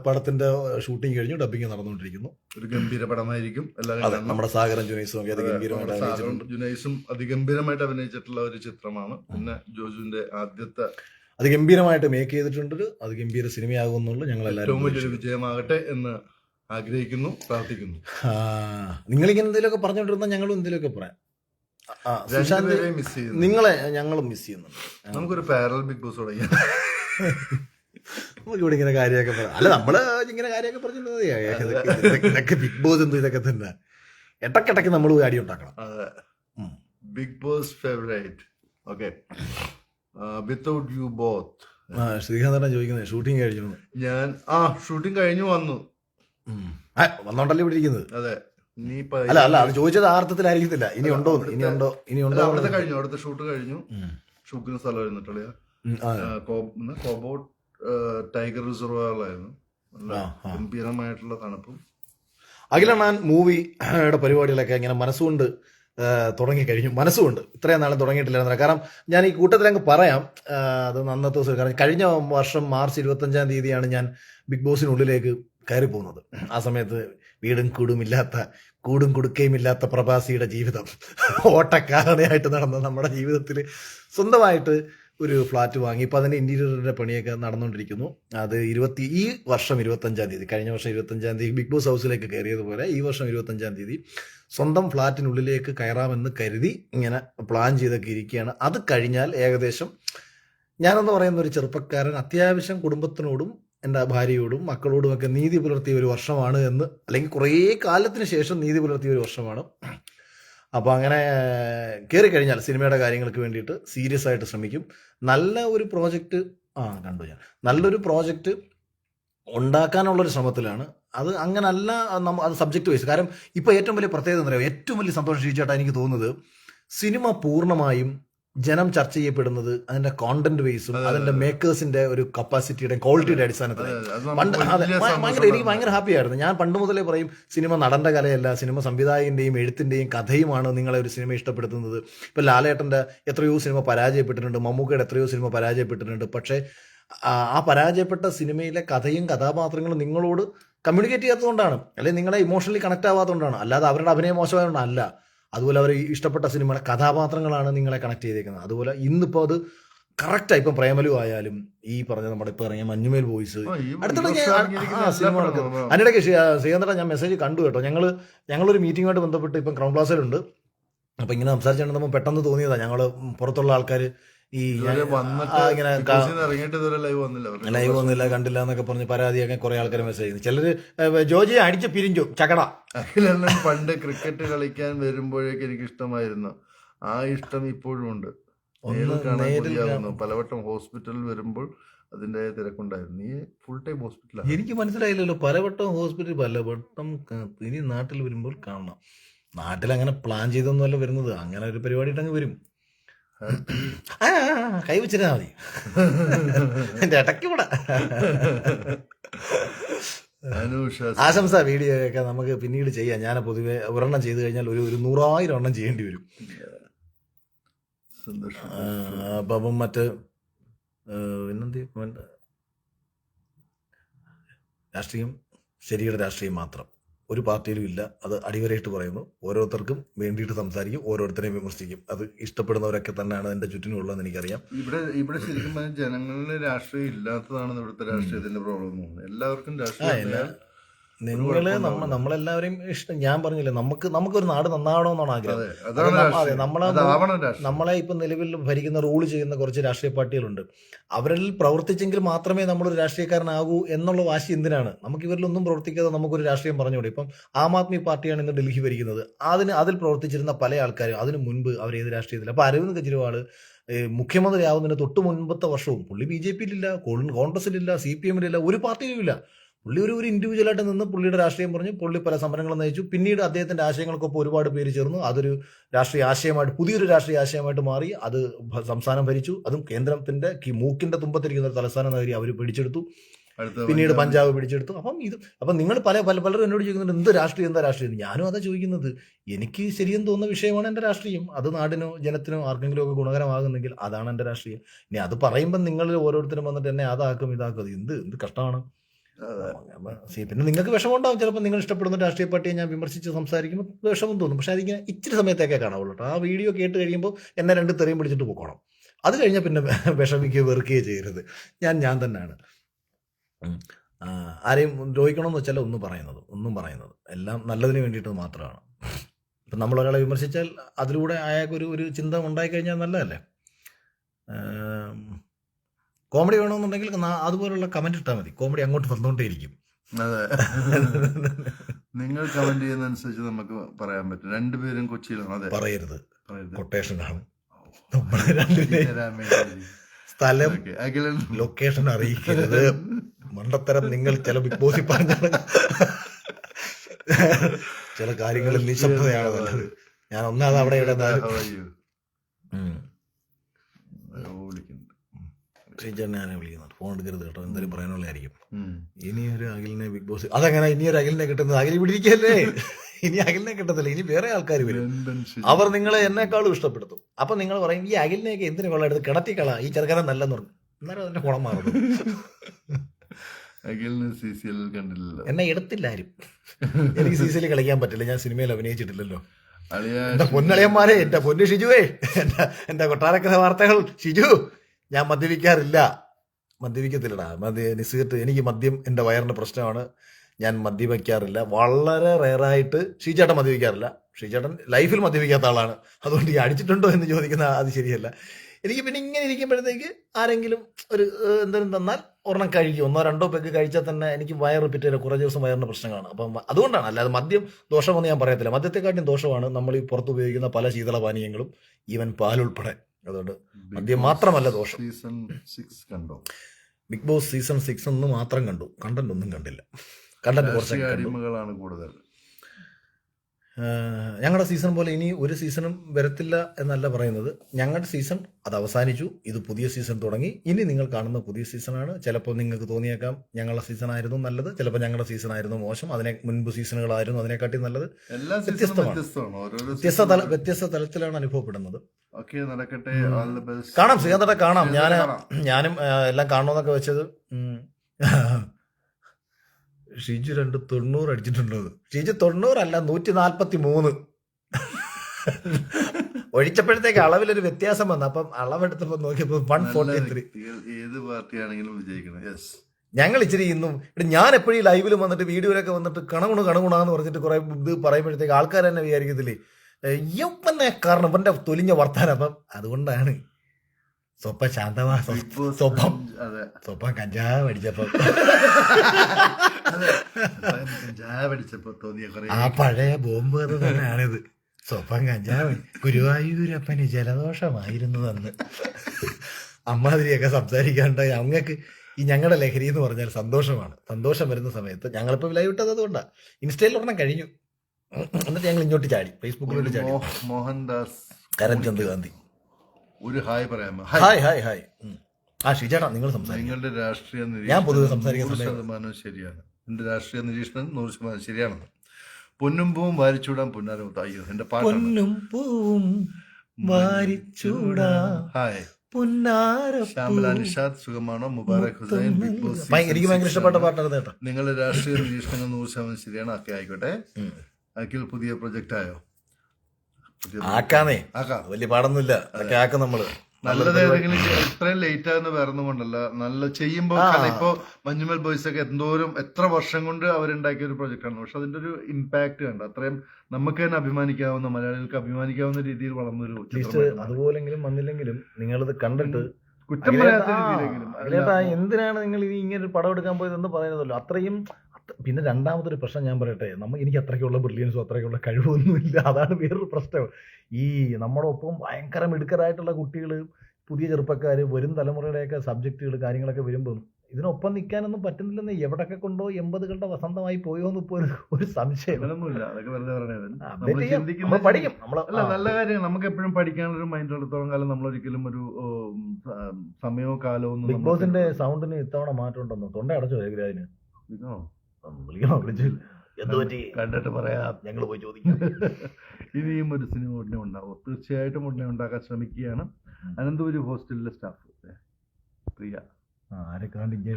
പടത്തിന്റെ ഷൂട്ടിംഗ് കഴിഞ്ഞു. ഡബിങ് നടന്നുകൊണ്ടിരിക്കുന്നു. ഒരു ഗംഭീര പടമായിരിക്കും എല്ലാവരും നമ്മുടെ സാഗരം ജുനൈസും ജുനൈസും അതിഗംഭീരമായിട്ട് അഭിനയിച്ചിട്ടുള്ള ഒരു ചിത്രമാണ്. പിന്നെ ജോജുവിന്റെ ആദ്യത്തെ അത് ഗംഭീരമായിട്ട് മേക്ക് ചെയ്തിട്ടുണ്ട് അത് ഗംഭീര സിനിമയാകുമെന്നുള്ള ഞങ്ങൾ എല്ലാവരും വലിയൊരു വിജയമാകട്ടെ എന്ന് ആഗ്രഹിക്കുന്നു പ്രാർത്ഥിക്കുന്നു. നിങ്ങളിങ്ങനെ എന്തെങ്കിലുമൊക്കെ പറഞ്ഞുകൊണ്ടിരുന്ന ഞങ്ങളും എന്തെങ്കിലുമൊക്കെ പറയാം. രണ്ടുപേരെയും മിസ് ചെയ്യുന്നു നിങ്ങളെ ഞങ്ങളും മിസ് ചെയ്യുന്നുണ്ട്. നമുക്കൊരു പാരൽ ബിഗ് ബോസ് തുടങ്ങിയാൽ നമുക്ക് ഇവിടെ ഇങ്ങനെ കാര്യമൊക്കെ പറയാം അല്ല നമ്മൾ ഇങ്ങനെ കാര്യമൊക്കെ പറഞ്ഞിരുന്നത് ഇതൊക്കെ ബിഗ് ബോസ് എന്ത് ഇതൊക്കെ തന്നെ. ഇടക്കിടക്ക് നമ്മൾ അടി ഉണ്ടാക്കണം. Bigg Boss favourite okay without you both ആ ചോദിക്കുന്നത് ഷൂട്ടിംഗ് കഴിഞ്ഞു ഞാൻ ആ ഷൂട്ടിംഗ് കഴിഞ്ഞു വന്നു. വന്നോണ്ടല്ലേ ഇവിടെ ഇരിക്കുന്നത്? അതെ. അല്ല അല്ല അത് ചോദിച്ചത് ആർത്ഥത്തിലായിരിക്കത്തില്ല ഇനി ഉണ്ടോ ഇനി ഉണ്ടോ ഇനി ഉണ്ടോ അവിടുത്തെ കഴിഞ്ഞു അവിടുത്തെ ഷൂട്ട് കഴിഞ്ഞു. ഷൂക്കിന് സ്ഥലം ഉം, കോബോട്ട് ടൈഗർ റിസർവറിലായിരുന്നു. ആ, ആ. ഗംഭീരമായിട്ടുള്ള തണുപ്പും. അഖിലണ്ണാൻ മൂവിയുടെ പരിപാടികളൊക്കെ ഇങ്ങനെ മനസ്സുകൊണ്ട് തുടങ്ങി കഴിഞ്ഞു. മനസ്സുകൊണ്ട്. ഇത്രയും നാളെ തുടങ്ങിയിട്ടില്ലായിരുന്നില്ല. കാരണം ഞാൻ ഈ കൂട്ടത്തിൽ അങ്ങ് പറയാം ആ, അത് അന്നത്തെ ദിവസം. കാരണം കഴിഞ്ഞ വർഷം മാർച്ച് ഇരുപത്തഞ്ചാം തീയതിയാണ് ഞാൻ ബിഗ് ബോസിനുള്ളിലേക്ക് കയറി പോകുന്നത്. ആ സമയത്ത് വീടും കൂടും ഇല്ലാത്ത കൂടും കുടുക്കയും ഇല്ലാത്ത പ്രവാസിയുടെ ജീവിതം. ഓട്ടക്കാരണയായിട്ട് നടന്ന നമ്മുടെ ജീവിതത്തിൽ സ്വന്തമായിട്ട് ഒരു ഫ്ലാറ്റ് വാങ്ങി. ഇപ്പം അതിന്റെ ഇന്റീരിയറിന്റെ പണിയൊക്കെ നടന്നുകൊണ്ടിരിക്കുന്നു അത് ഇരുപത്തി ഈ വർഷം ഇരുപത്തഞ്ചാം തീയതി കഴിഞ്ഞ വർഷം ഇരുപത്തഞ്ചാം തീയതി ബിഗ് ബോസ് ഹൗസിലേക്ക് കയറിയതുപോലെ ഈ വർഷം ഇരുപത്തഞ്ചാം തീയതി സ്വന്തം ഫ്ലാറ്റിനുള്ളിലേക്ക് കയറാമെന്ന് കരുതി ഇങ്ങനെ പ്ലാൻ ചെയ്തൊക്കെ ഇരിക്കുകയാണ്. അത് കഴിഞ്ഞാൽ ഏകദേശം ഞാനെന്ന് പറയുന്ന ഒരു ചെറുപ്പക്കാരൻ അത്യാവശ്യം കുടുംബത്തിനോടും എന്റെ ഭാര്യയോടും മക്കളോടുമൊക്കെ നീതി പുലർത്തിയ ഒരു വർഷമാണ് എന്ന് അല്ലെങ്കിൽ കുറേ കാലത്തിന് ശേഷം നീതി പുലർത്തിയ ഒരു വർഷമാണ്. അപ്പോൾ അങ്ങനെ കയറി കഴിഞ്ഞാൽ സിനിമയുടെ കാര്യങ്ങൾക്ക് വേണ്ടിയിട്ട് സീരിയസ് ആയിട്ട് ശ്രമിക്കും. നല്ല ഒരു പ്രോജക്റ്റ് ആ കണ്ടു ഞാൻ. നല്ലൊരു പ്രോജക്റ്റ് ഉണ്ടാക്കാനുള്ളൊരു ശ്രമത്തിലാണ്. അത് അങ്ങനല്ല നമ്മ അത് സബ്ജക്റ്റ് വൈസ്. കാരണം ഇപ്പോൾ ഏറ്റവും വലിയ പ്രത്യേകത എന്താ പറയുക? ഏറ്റവും വലിയ സന്തോഷം ചോദിച്ചാട്ടാണ് എനിക്ക് തോന്നുന്നത് സിനിമ പൂർണമായും ജനം ചർച്ച ചെയ്യപ്പെടുന്നത് അതിന്റെ കോണ്ടന്റ് വേസും അതിന്റെ മേക്കേഴ്സിന്റെ ഒരു കപ്പാസിറ്റിയുടെ ക്വാളിറ്റിയുടെ അടിസ്ഥാനത്തിൽ പണ്ട് ഭയങ്കര എനിക്ക് ഭയങ്കര ഹാപ്പി ആയിരുന്നു. ഞാൻ പണ്ട് മുതലേ പറയും സിനിമ നടന്റെ കലയല്ല സിനിമ സംവിധായകന്റെയും എഴുത്തിന്റെയും കഥയുമാണ് നിങ്ങളെ ഒരു സിനിമ ഇഷ്ടപ്പെടുത്തുന്നത്. ഇപ്പൊ ലാലേട്ടന്റെ എത്രയോ സിനിമ പരാജയപ്പെട്ടിട്ടുണ്ട് മമ്മൂക്കയുടെ എത്രയോ സിനിമ പരാജയപ്പെട്ടിട്ടുണ്ട്. പക്ഷേ ആ പരാജയപ്പെട്ട സിനിമയിലെ കഥയും കഥാപാത്രങ്ങളും നിങ്ങളോട് കമ്മ്യൂണിക്കേറ്റ് ചെയ്യാത്തതുകൊണ്ടാണ്. അല്ലെങ്കിൽ നിങ്ങളെ ഇമോഷണലി കണക്ട് ആവാത്തതുകൊണ്ടാണ്. അല്ലാതെ അവരുടെ അഭിനയം മോശമായതുകൊണ്ടല്ല. അല്ല അതുപോലെ അവർ ഇഷ്ടപ്പെട്ട സിനിമയുടെ കഥാപാത്രങ്ങളാണ് നിങ്ങളെ കണക്ട് ചെയ്തേക്കുന്നത് അതുപോലെ ഇന്നിപ്പോൾ അത് കറക്റ്റായി ഇപ്പം പ്രേമലു ആയാലും ഈ പറഞ്ഞ നമ്മുടെ ഇപ്പം ഇറങ്ങിയ മഞ്ഞുമേൽ വോയിസ്. ആ. അതിനിടയ്ക്ക് ശ്രീകാന്തട ഞാൻ മെസ്സേജ് കണ്ടു കേട്ടോ ഞങ്ങൾ ഞങ്ങളൊരു മീറ്റിങ്ങുമായിട്ട് ബന്ധപ്പെട്ട് ഇപ്പം ക്രൗൺ ക്ലാസ്സിലുണ്ട് അപ്പം ഇങ്ങനെ സംസാരിച്ചിട്ടുണ്ടെന്ന് പെട്ടെന്ന് തോന്നിയതാണ് ഞങ്ങൾ പുറത്തുള്ള ആൾക്കാർ ഈ ഇങ്ങനെ ലൈവ് വന്നില്ല. കണ്ടില്ല എന്നൊക്കെ പറഞ്ഞ് പരാതിയൊക്കെ കുറെ ആൾക്കാർ മെസ്സേജ് ചെയ്യുന്നു. ചിലര് ജോജി അടിച്ച് പിരിഞ്ചു ചക്കട അഖിലെണ്ണൻ പണ്ട് ക്രിക്കറ്റ് കളിക്കാൻ വരുമ്പോഴേക്ക് എനിക്ക് ഇഷ്ടമായിരുന്നു ആ ഇഷ്ടം ഇപ്പോഴും ഉണ്ട്. പലവട്ടം ഹോസ്പിറ്റലിൽ വരുമ്പോൾ അതിന്റെ തിരക്കുണ്ടായിരുന്നു. നീ ഫുൾ ടൈം ഹോസ്പിറ്റലാണ് എനിക്ക് മനസ്സിലായില്ലല്ലോ പലവട്ടം ഹോസ്പിറ്റൽ പലവട്ടം ഇനി നാട്ടിൽ വരുമ്പോൾ കാണണം. നാട്ടിൽ അങ്ങനെ പ്ലാൻ ചെയ്തൊന്നുമല്ല വരുന്നത്. അങ്ങനെ ഒരു പരിപാടിയിട്ട് അങ്ങ് വരും. കൈ വെച്ചിരുന്നാ മതി. എന്റെ ഇടയ്ക്ക് കൂടെ. ആശംസ വീഡിയോ ഒക്കെ നമുക്ക് പിന്നീട് ചെയ്യാം. ഞാൻ പൊതുവെ ഒരെണ്ണം ചെയ്തു കഴിഞ്ഞാൽ ഒരു ഒരു നൂറായിരം എണ്ണം ചെയ്യേണ്ടി വരും. അപ്പം മറ്റ് പിന്നെന്ത്? രാഷ്ട്രീയം ശരിയുടെ രാഷ്ട്രീയം മാത്രം. ഒരു പാർട്ടിയിലും ഇല്ല. അത് അടിവരയിട്ട് പറയുന്നു. ഓരോരുത്തർക്കും വേണ്ടിയിട്ട് സംസാരിക്കും. ഓരോരുത്തരെയും വിമർശിക്കും. അത് ഇഷ്ടപ്പെടുന്നവരൊക്കെ തന്നെയാണ് എന്റെ ചുറ്റിനുള്ളതെന്ന് എനിക്കറിയാം. ഇവിടെ ഇവിടെ ശരിക്കും ജനങ്ങളിൽ രാഷ്ട്രീയം ഇല്ലാത്തതാണ് ഇവിടുത്തെ രാഷ്ട്രീയത്തിന്റെ പ്രോബ്ലം എല്ലാവർക്കും രാഷ്ട്രീയം നിങ്ങൾ നമ്മ നമ്മളെല്ലാവരെയും ഇഷ്ടം ഞാൻ പറഞ്ഞില്ലേ നമുക്ക് നമുക്കൊരു നാട് നന്നാവണമെന്നാണ് ആഗ്രഹം. അതെ നമ്മളെ നമ്മളെ ഇപ്പം നിലവിൽ ഭരിക്കുന്ന റൂൾ ചെയ്യുന്ന കുറച്ച് രാഷ്ട്രീയ പാർട്ടികളുണ്ട്. അവരിൽ പ്രവർത്തിച്ചെങ്കിൽ മാത്രമേ നമ്മളൊരു രാഷ്ട്രീയക്കാരനാകൂ എന്നുള്ള വാശി എന്തിനാണ്? നമുക്ക് ഇവരിലൊന്നും പ്രവർത്തിക്കാതെ നമുക്കൊരു രാഷ്ട്രീയം പറഞ്ഞുകൂടെ? ഇപ്പം ആം ആദ്മി പാർട്ടിയാണ് ഇന്ന് ഡൽഹി ഭരിക്കുന്നത്. അതിന് അതിൽ പ്രവർത്തിച്ചിരുന്ന പല ആൾക്കാരും അതിന് മുൻപ് അവർ ഏത് രാഷ്ട്രീയത്തിൽ അപ്പോൾ അരവിന്ദ് കെജ്രിവാൾ മുഖ്യമന്ത്രി ആവുന്നതിന് തൊട്ട് മുൻപത്തെ വർഷവും പുള്ളി ബി ജെ പിയിലില്ല കോൺഗ്രസിലില്ല സി പി എമ്മിലില്ല ഒരു പാർട്ടിയിലും ഇല്ല പുള്ളി ഒരു ഒരു ഇൻഡിവിജ്വലായിട്ട് നിന്ന് പുള്ളിയുടെ രാഷ്ട്രീയം പറഞ്ഞു പുള്ളി പല സമരങ്ങളും നയിച്ചു. പിന്നീട് അദ്ദേഹത്തിന്റെ ആശയങ്ങൾക്കൊപ്പം ഒരുപാട് പേര് ചേർന്നു. അതൊരു രാഷ്ട്രീയ ആശയമായിട്ട് പുതിയൊരു രാഷ്ട്രീയ ആശയമായിട്ട് മാറി. അത് സംസ്ഥാനം ഭരിച്ചു. അതും കേന്ദ്രത്തിന്റെ മൂക്കിന്റെ തുമ്പത്തിരിക്കുന്ന ഒരു തലസ്ഥാന നഗരി അവർ പിടിച്ചെടുത്തു. പിന്നീട് പഞ്ചാബ് പിടിച്ചെടുത്തു. അപ്പം ഇത് അപ്പം നിങ്ങൾ പല പല പലരും എന്നോട് ചോദിക്കുന്നുണ്ട് എന്ത് രാഷ്ട്രീയം എന്താ രാഷ്ട്രീയം? ഞാനും അതാ ചോദിക്കുന്നത് എനിക്ക് ശരിയെന്ന് തോന്നുന്ന വിഷയമാണ് എന്റെ രാഷ്ട്രീയം. അത് നാടിനോ ജനത്തിനോ ആർക്കെങ്കിലും ഒക്കെ ഗുണകരമാകുന്നെങ്കിൽ അതാണ് എന്റെ രാഷ്ട്രീയം. ഇനി അത് പറയുമ്പോൾ നിങ്ങൾ ഓരോരുത്തരും വന്നിട്ട് എന്നെ അതാക്കും ഇതാക്കും. എന്ത് എന്ത് കഷ്ടമാണ്. പിന്നെ നിങ്ങൾക്ക് വിഷമം ഉണ്ടാവും ചിലപ്പോൾ നിങ്ങൾ ഇഷ്ടപ്പെടുന്ന രാഷ്ട്രീയ പാർട്ടിയെ ഞാൻ വിമർശിച്ച് സംസാരിക്കുമ്പോൾ വിഷമം തോന്നും. പക്ഷേ അതിങ്ങനെ ഇച്ചിരി സമയത്തേക്കേ കാണാവുള്ളൂ കേട്ടോ. ആ വീഡിയോ കേട്ട് കഴിയുമ്പോൾ എന്നെ രണ്ട് തെറിയും പിടിച്ചിട്ട് പോകണം അത് കഴിഞ്ഞാൽ പിന്നെ വിഷമിക്കുകയോ വെറുക്കുകയോ ചെയ്യരുത്. ഞാൻ ഞാൻ തന്നെയാണ്. ആരെയും ദ്രോഹിക്കണമെന്ന് വെച്ചാൽ ഒന്നും പറയുന്നത് ഒന്നും പറയുന്നത്. എല്ലാം നല്ലതിന് വേണ്ടിയിട്ട് മാത്രമാണ്. ഇപ്പം നമ്മൾ ഒരാളെ വിമർശിച്ചാൽ അതിലൂടെ അയാൾക്ക് ഒരു ഒരു ചിന്ത ഉണ്ടായിക്കഴിഞ്ഞാൽ നല്ലതല്ലേ? കോമഡി വേണമെന്നുണ്ടെങ്കിൽ അതുപോലുള്ള കമന്റ് ഇട്ടാൽ മതി. കോമഡി അങ്ങോട്ട് വന്നുകൊണ്ടേയിരിക്കും അതെ. നിങ്ങൾ കമന്റ് ചെയ്യുന്ന അനുസരിച്ച് നമുക്ക് പറയാൻ പറ്റും. രണ്ടുപേരും കൊച്ചിയിലാണ്. അതെ. പറയരുത്. കൊട്ടേഷനാണ് നമ്മളെ രണ്ടിനെ തരാൻ സ്ഥലം ലൊക്കേഷൻ അറിയിക്കരുത്. മണ്ടത്തരം നിങ്ങൾ ചില ബിഗ് ബോസിൽ പറഞ്ഞ ചില കാര്യങ്ങളിൽ നിശബ്ദതയാണ് നല്ലത്. ഞാൻ ഒന്നാമത് അവിടെ ഇവിടെ നിന്നാലും- ഞാൻ വിളിക്കുന്നത്. ഫോൺ എടുക്കരുത് കേട്ടോ. എന്തായാലും പറയാനുള്ളതായിരിക്കും. ഇനി ഒരു അഖിലിനെ ബിഗ് ബോസ് അതങ്ങനെ ഇനി ഒരു അഖിലിനെ കിട്ടുന്നത്. അഖിൽ പിടിക്കല്ലേ ഇനി അഖിലിനെ കിട്ടത്തില്ല. ഇനി വേറെ ആൾക്കാർ വരും. അവർ നിങ്ങളെ എന്നെക്കാളും ഇഷ്ടപ്പെടുത്തും. അപ്പൊ നിങ്ങൾ പറയും ഈ അഖിലിനെയൊക്കെ എന്തിനു കൊള്ളെടുത്ത് കിടത്തിക്കള ഈ ചെറുക്കനെ നല്ലെന്ന് പറഞ്ഞു. എന്നാലും അതിന്റെ കുളം മാറുന്നു കണ്ടില്ലല്ലോ. എന്നെ എടുത്തില്ല ആരും എനിക്ക് സി സിയിൽ കളിക്കാൻ പറ്റില്ല. ഞാൻ സിനിമയിൽ അഭിനയിച്ചിട്ടില്ലല്ലോ. എന്റെ പൊന്നളിയന്മാരെ എന്റെ പൊന്നു ഷിജുവേ. എന്റെ എന്റെ കൊട്ടാരക്കര വാർത്തകൾ. ഷിജു ഞാൻ മദ്യപിക്കാറില്ല. മദ്യപിക്കത്തില്ലടാ. മദ്യ നിസ്സീർട്ട് എനിക്ക് മദ്യം എന്റെ വയറിന്റെ പ്രശ്നമാണ്. ഞാൻ മദ്യപിക്കാറില്ല. വളരെ റെയറായിട്ട് ഷീചേട്ടൻ മദ്യപിക്കാറില്ല. ഷീചേട്ടൻ ലൈഫിൽ മദ്യപിക്കാത്ത ആളാണ്. അതുകൊണ്ട് ഈ അടിച്ചിട്ടുണ്ടോ എന്ന് ചോദിക്കുന്ന അത് ശരിയല്ല. എനിക്ക് പിന്നെ ഇങ്ങനെ ഇരിക്കുമ്പോഴത്തേക്ക് ആരെങ്കിലും ഒരു എന്തെങ്കിലും തന്നാൽ ഒരെണ്ണം കഴിക്കും. ഒന്നോ രണ്ടോ പേക്ക് കഴിച്ചാൽ തന്നെ എനിക്ക് വയറ് പിറ്റേല കുറേ ദിവസം വയറിന്റെ പ്രശ്നങ്ങളാണ്. അപ്പം അതുകൊണ്ടാണ്. അല്ലാതെ മദ്യം ദോഷമെന്ന് ഞാൻ പറയത്തില്ല. മദ്യത്തെക്കാട്ടിയും ദോഷമാണ് നമ്മൾ ഈ പുറത്ത് ഉപയോഗിക്കുന്ന പല ശീതളപാനീയങ്ങളും ഈവൻ പാലുൾപ്പെടെ. അതുകൊണ്ട് മദ്യം മാത്രമല്ല ദോഷം. സീസൺ സിക്സ് കണ്ടോ? ബിഗ് ബോസ് സീസൺ സിക്സ് ഒന്ന് മാത്രം കണ്ടു. കണ്ടന്റ് ഒന്നും കണ്ടില്ല. കണ്ടന്റ് കുറച്ച് കൂടുതൽ. ഞങ്ങളുടെ സീസൺ പോലെ ഇനി ഒരു സീസണും വരത്തില്ല എന്നല്ല പറയുന്നത്. ഞങ്ങളുടെ സീസൺ അത് അവസാനിച്ചു. ഇത് പുതിയ സീസൺ തുടങ്ങി. ഇനി നിങ്ങൾ കാണുന്ന പുതിയ സീസണാണ് ചിലപ്പോൾ നിങ്ങൾക്ക് തോന്നിയേക്കാം ഞങ്ങളുടെ സീസൺ ആയിരുന്നു നല്ലത്. ചിലപ്പോൾ ഞങ്ങളുടെ സീസൺ ആയിരുന്നു മോശം. അതിനെ മുൻപ് സീസണുകളായിരുന്നു അതിനെക്കാട്ടി നല്ലത്. വ്യത്യസ്തമാണ്. വ്യത്യസ്ത തല വ്യത്യസ്ത തലത്തിലാണ് അനുഭവപ്പെടുന്നത്. ഓക്കെ നടക്കട്ടെ. കാണാം ശ്രീകാന്തട്ടെ കാണാം. ഞാൻ ഞാനും എല്ലാം കാണണമെന്നൊക്കെ വെച്ചത്. ഷിജു രണ്ട് തൊണ്ണൂറ് അടിച്ചിട്ടുണ്ടത് ഷിജു തൊണ്ണൂറല്ല നൂറ്റി നാൽപ്പത്തി മൂന്ന് ഒഴിച്ചപ്പോഴത്തേക്ക് അളവിലൊരു വ്യത്യാസം വന്നു. അപ്പം അളവെടുത്തപ്പോ നോക്കിയപ്പോ വൺ ഫോർട്ടി ത്രീ ഏത് പാർട്ടിയാണെങ്കിലും വിജയിക്കണം. യെസ് ഞങ്ങൾ ഇച്ചിരി ഇന്നും ഇവിടെ ഞാൻ എപ്പോഴും ലൈവിലും വന്നിട്ട് വീഡിയോയിലൊക്കെ വന്നിട്ട് കണകുണു കണകുണാന്ന് പറഞ്ഞിട്ട് കുറെ ഇത് പറയുമ്പോഴത്തേക്ക് ആൾക്കാർ തന്നെ വിചാരിക്കത്തില്ലേ? യപ്പന്നെ കാരണം ഇവന്റെ തൊലിഞ്ഞ വർത്താനം അപ്പം അതുകൊണ്ടാണ് സ്വപ്പ ശാന്തമാ സ്വപ്പം സ്വപ്പം കഞ്ചാവ് അടിച്ചപ്പം തോന്നിയ കുറെ ആ പഴയ ബോംബ് അത് തന്നെയാണിത്. സ്വപ്പം കഞ്ചാവ് ഗുരുവായൂരപ്പന് ജലദോഷമായിരുന്നു അന്ന്. അമ്മാതിരിയൊക്കെ സംസാരിക്കാണ്ട് അങ്ങക്ക് ഈ ഞങ്ങളുടെ ലഹരി എന്ന് പറഞ്ഞാൽ സന്തോഷമാണ്. സന്തോഷം വരുന്ന സമയത്ത് ഞങ്ങളിപ്പോൾ വിലയിട്ടത് അതുകൊണ്ടാണ് ഇൻസ്റ്റയിൽ ഒരെണ്ണം കഴിഞ്ഞു. എന്നിട്ട് ഞങ്ങൾ ഇങ്ങോട്ട് ചാടി. ഫേസ്ബുക്കിലോട്ട് ചാടി. മോഹൻദാസ് കരംചന്ദ് ഗാന്ധി. ഒരു ഹായ് പറയാമോ ഹായ് ഹായ്. ഹായ് ആ ഷിജേട്ടാ നിങ്ങൾ സംസാരിക്കും. നിങ്ങളുടെ രാഷ്ട്രീയ ഞാൻ പൊതുവെ ശതമാനം ശരിയാണ്. എന്റെ രാഷ്ട്രീയ നിരീക്ഷണം നൂറ് ശതമാനം ശരിയാണെന്ന് പൊന്നും പൂവും വാരിച്ചൂടാൻ പൊന്നാരം അയ്യോ എന്റെ പൊന്നും പൂവും വാരിച്ചൂടാ. ഹായ്. ശ്യാമല നിഷാദ് സുഖമാണോ? മുബാറക് ഹുസൈൻ ബിഗ് ബോസ് എനിക്ക് ഭയങ്കര ഇഷ്ടപ്പെട്ട പാട്ടാണ് കേട്ടോ. നിങ്ങളുടെ രാഷ്ട്രീയ നിരീക്ഷണങ്ങൾ നൂറ് ശതമാനം ശരിയാണ്. ഒക്കെ ആയിക്കോട്ടെ. അഖിൽ പുതിയ പ്രൊജക്റ്റ് ആയോ? പുതിയ ആക്കാന്നേ. ആക്കാം. വലിയ പാടൊന്നുമില്ല. അതൊക്കെ ആക്കാം നമ്മൾ. നല്ലത് ഏതെങ്കിലും ഇത്രയും ലേറ്റ് ആകുന്ന വേറെ കൊണ്ടല്ല. നല്ല ചെയ്യുമ്പോൾ ഇപ്പോ മഞ്ഞുമൽ ബോയ്സ് ഒക്കെ എന്തോരം എത്ര വർഷം കൊണ്ട് അവരുണ്ടാക്കിയ ഒരു പ്രൊജക്ട് ആണ്. പക്ഷെ അതിന്റെ ഒരു ഇമ്പാക്ട് കണ്ട? അത്രയും നമുക്ക് തന്നെ അഭിമാനിക്കാവുന്ന മലയാളികൾക്ക് അഭിമാനിക്കാവുന്ന രീതിയിൽ വളർന്നൊരു. അതുപോലെങ്കിലും വന്നില്ലെങ്കിലും നിങ്ങളിത് കണ്ടിട്ട് കുറ്റം പറയാത്ത രീതിയിലെങ്കിലും എന്തിനാണ് നിങ്ങൾ ഇനി ഇങ്ങനെ ഒരു പടം എടുക്കാൻ പോയത് എന്ന് പറയുന്നതല്ലോ. അത്രയും അത്ര- പിന്നെ രണ്ടാമതൊരു പ്രശ്നം ഞാൻ പറയട്ടെ നമ്മൾ എനിക്ക് അത്രയ്ക്കുള്ള ബ്രില്യൻസും അത്രയ്ക്കുള്ള കഴിവൊന്നുമില്ല അതാണ് വേറൊരു പ്രശ്നം. ഈ നമ്മുടെ ഒപ്പം ഭയങ്കര മിടുക്കരായിട്ടുള്ള കുട്ടികൾ പുതിയ ചെറുപ്പക്കാർ വരും തലമുറയുടെയൊക്കെ സബ്ജക്റ്റുകൾ കാര്യങ്ങളൊക്കെ വരുമ്പം ഇതിനൊപ്പം നിൽക്കാനൊന്നും പറ്റുന്നില്ലെന്ന്. എവിടൊക്കെ കൊണ്ടോ എൺപതുകളുടെ വസന്തമായി പോയോ എന്ന് ഇപ്പോൾ ഒരു- സംശയം. പഠിക്കും. അല്ല നല്ല കാര്യം നമുക്ക് എപ്പോഴും പഠിക്കാനുള്ള ഒരു മൈൻഡ് എടുത്തോളം കാലം നമ്മൾ ഒരിക്കലും ഒരു സമയമോ കാലമോ ഒന്നും ബിഗ് ബോസിന്റെ സൗണ്ടിന് ഇത്തവണ മാറ്റം ഉണ്ടെന്ന് തൊണ്ട അടച്ചോ ഏകരാജിന് ഇരിക്കണോ? വിളിക്കണോ കണ്ടിട്ട് പറയാം. ഞങ്ങൾ പോയി ചോദിക്കും. ഇനിയും ഒരു സിനിമ ഉടനെ ഉണ്ടാവും. തീർച്ചയായിട്ടും ഉടനെ ഉണ്ടാക്കാൻ ശ്രമിക്കുകയാണ്. അനന്തപുരി ഹോസ്റ്റലിലെ സ്റ്റാഫ് പ്രിയ.